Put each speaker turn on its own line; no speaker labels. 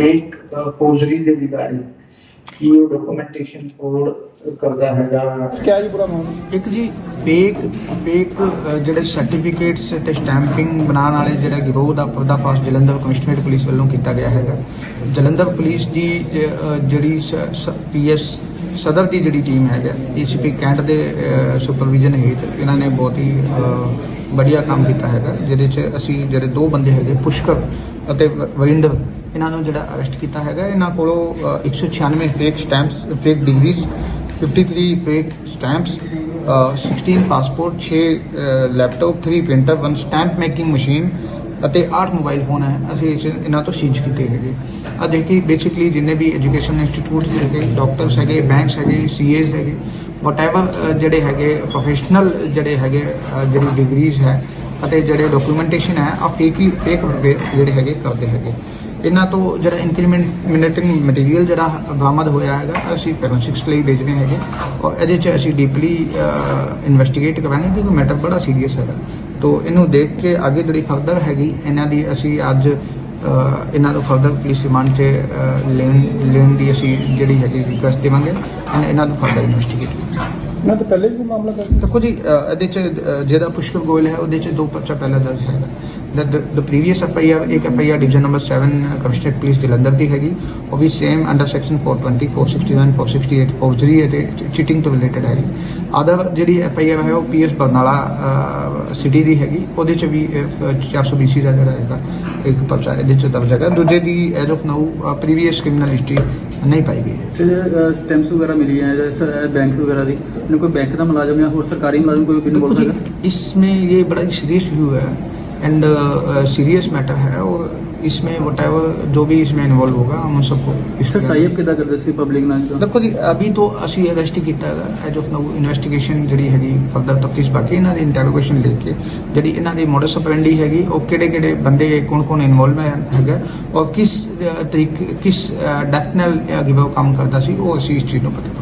Fake forgery ਦੇ regarding ਕੀ ਉਹ ਡਾਕੂਮੈਂਟੇਸ਼ਨ ਫੋਰਡ ਕਰਦਾ ਹੈਗਾ
ਕਿਆ ਜੀ ਪੂਰਾ ਮਾਮਲਾ
ਇੱਕ ਜੀ ਫੇਕ ਫੇਕ ਜਿਹੜੇ ਸਰਟੀਫਿਕੇਟਸ ਤੇ ਸਟੈਂਪਿੰਗ ਬਣਾਉਣ ਵਾਲੇ ਜਿਹੜਾ ਗਿਰੋਹ ਦਾ ਪਰਦਾਫਾਸ਼ ਜਲੰਧਰ ਕਮਿਸ਼ਨਰੇਟ ਪੁਲਿਸ ਵੱਲੋਂ ਕੀਤਾ ਗਿਆ ਹੈਗਾ। ਜਲੰਧਰ ਪੁਲਿਸ ਦੀ ਜਿਹੜੀ ਪੀਐਸ ਸਦਰ ਦੀ ਜਿਹੜੀ ਟੀਮ ਹੈਗਾ ਏਸੀਪੀ ਕੈਂਟ ਦੇ ਸੁਪਰਵਿਜ਼ਨ ਹੇਠ ਇਹਨਾਂ ਨੇ ਬਹੁਤ ਹੀ ਵਧੀਆ ਕੰਮ ਕੀਤਾ ਹੈਗਾ ਜਿਹਦੇ 'ਚ ਅਸੀਂ ਜਿਹੜੇ ਦੋ ਬੰਦੇ ਹੈਗੇ ਪੁਸ਼ਕਰ ਅਤੇ ਵ- ਇਹਨਾਂ ਨੂੰ ਜਿਹੜਾ ਅਰੈਸਟ ਕੀਤਾ ਹੈਗਾ ਇਹਨਾਂ ਕੋਲੋਂ ਅ, 196 fake stamps fake degrees 53 fake stamps, uh, 16 passport 6 laptop 3 printer 1 stamp making machine ਅਤੇ 8 ਮੋਬਾਈਲ ਫੋਨ ਹੈ। ਅਸੀਂ ਇਸ- ਇਹਨਾਂ ਤੋਂ ਸੀਜ਼ ਕੀਤੇ ਹੈਗੇ। ਆ ਦੇਖੀ ਬੇਸਿਕਲੀ ਜਿੰਨੇ ਵੀ ਐਜੂਕੇਸ਼ਨ ਇੰਸਟੀਚਿਊਟ ਹੈਗੇ ਡਾਕਟਰਸ ਹੈਗੇ ਬੈਂਕਸ ਹੈਗੇ ਸੀਏਸ ਹੈਗੇ ਵਟਐਵਰ ਜਿਹੜੇ ਹੈਗੇ ਪ੍ਰੋਫੈਸ਼ਨਲ ਜਿਹੜੇ ਹੈਗੇ ਜਿਹੜੀ ਡਿਗਰੀਜ਼ ਹੈ ਅਤੇ ਜਿਹੜੇ ਡਾਕੂਮੈਂਟੇਸ਼ਨ ਹੈ ਆ ਫੇਕਲੀ ਫੇਕ ਜਿਹੜੇ ਹੈਗੇ ਕਰਦੇ ਹੈਗੇ। ਇਹਨਾਂ ਤੋਂ ਜਿਹੜਾ ਇਨਕਰੀਮੈਂਟਿੰਗ ਮਟੀਰੀਅਲ ਜਿਹੜਾ ਬਰਾਮਦ ਹੋਇਆ ਹੈਗਾ, ਅਸੀਂ ਫੋਰੈਂਸਿਕਸ ਲਈ ਭੇਜਨੇ ਹੈਗੇ। ਔਰ ਇਹਦੇ 'ਚ ਅਸੀਂ ਡੀਪਲੀ ਇਨਵੈਸਟੀਗੇਟ ਕਰਾਂਗੇ ਕਿਉਂਕਿ ਮੈਟਰ ਬੜਾ ਸੀਰੀਅਸ ਹੈਗਾ। ਤੋਂ ਇਹਨੂੰ ਦੇਖ ਕੇ ਅੱਗੇ ਜਿਹੜੀ ਫਰਦਰ ਹੈਗੀ, ਇਹਨਾਂ ਦੀ ਅਸੀਂ ਅੱਜ ਇਹਨਾਂ ਨੂੰ ਫਰਦਰ ਪੁਲਿਸ ਰਿਮਾਂਡ 'ਚ ਲੈਣ ਲੈਣ ਦੀ ਅਸੀਂ ਜਿਹੜੀ ਹੈਗੀ ਰਿਕੁਐਸਟ ਦੇਵਾਂਗੇ। ਐਂਡ ਇਹਨਾਂ ਨੂੰ ਫਰਦਰ ਇਨਵੈਸਟੀਗੇਟ ਕਰਾਂਗੇ।
ਮੈਂ ਤਾਂ ਪਹਿਲੇ ਵੀ ਮਾਮਲਾ ਕਰ
ਦੇਖੋ ਜੀ ਅ, ਇਹਦੇ ਚ ਅ, ਜਿਹੜਾ ਪੁਸ਼ਕਰ ਗੋਇਲ ਹੈ ਉਹਦੇ ਚ ਦੋ ਪਰਚਾ ਪਹਿਲਾਂ ਦਰਜ ਹੈਗਾ। the previous F I R ਇੱਕ F I R division number 7 commissionerate police Jalandhar ਦੀ ਹੈਗੀ ਉਹ ਵੀ ਸੇਮ ਅੰਡਰ ਸੈਕਸ਼ਨ 420 469 468 ਫੌਜਰੀ ਅਤੇ ਚੀਟਿੰਗ ਤੋਂ ਰਿਲੇਟਡ ਹੈਗੀ ਅਦਰ ਜਿਹੜੀ ਐਫ ਆਈ ਆਰ ਹੈ ਉਹ ਪੀਐਸ ਬਰਨਾਲਾ ਸਿਟੀ ਦੀ ਹੈਗੀ ਉਹਦੇ ਚ ਵੀ ਅ, 420 ਦਾ ਜਿਹੜਾ ਹੈਗਾ ਇੱਕ ਪਰਚਾ ਇਹਦੇ ਚ ਦਰਜ ਹੈਗਾ ਦੂਜੇ ਦੀ as of now previous criminal history ਨਹੀਂ ਪਾਈ ਗਈ ਹੈ
ਤੇ ਜਿਹੜੇ ਸਟੈਂਪਸ ਵਗੈਰਾ ਮਿਲੀ ਹੈ ਜਾਂ ਬੈਂਕ ਵਗੈਰਾ ਦੀ ਇਹਨੂੰ ਕੋਈ ਬੈਂਕ ਦਾ ਮੁਲਾਜ਼ਮ ਜਾਂ ਹੋਰ ਸਰਕਾਰੀ ਮੁਲਾਜ਼ਮ ਕੋਈ
देखो
ਇਨਵੋਲਵ
जी
ਹੈਗਾ
इसमें ये बड़ा सीरियस इशू है एंड सीरियस मैटर है और इसमें वट जो भी इसमें इन्वॉल्व होगा हम उन सबको
ਸਰ
इसके
ਟਾਈਪ ਕਿੱਦਾਂ ਕਰਦੇ ਸੀ ਪਬਲਿਕ ਨਾਲ ਜਦੋਂ?
ਦੇਖੋ ਜੀ ਅਭੀ ਤੋਂ ਅਸੀਂ ਅਰੈਸਟ ਕੀਤਾ ਹੈਗਾ ਐਜ ਆਫ ਨਾਊ ਇਨਵੈਸਟੀਗੇਸ਼ਨ ਜਿਹੜੀ ਹੈਗੀ ਫਰਦਰ ਤਫਤੀਸ਼ ਬਾਕੀ ਇਹਨਾਂ ਦੀ ਇੰਟਰੋਗੇਸ਼ਨ ਲੈ ਕੇ ਜਿਹੜੀ ਇਹਨਾਂ ਦੀ ਮੋਡਸ ਆਪਰੈਂਡੀ ਹੈਗੀ ਉਹ ਕਿਹੜੇ ਕਿਹੜੇ ਬੰਦੇ ਕੌਣ ਕੌਣ ਇਨਵੋਲਵ ਹੈਗਾ ਔਰ ਕਿਸ ਅ, ਤਰੀਕੇ ਕਿਸ ਡੈਥ ਨਾਲ ਗਿਵ ਕੰਮ ਕਰਦਾ ਸੀ ਉਹ ਅਸੀਂ ਇਸ ਚੀਜ਼ ਨੂੰ ਪਤਾ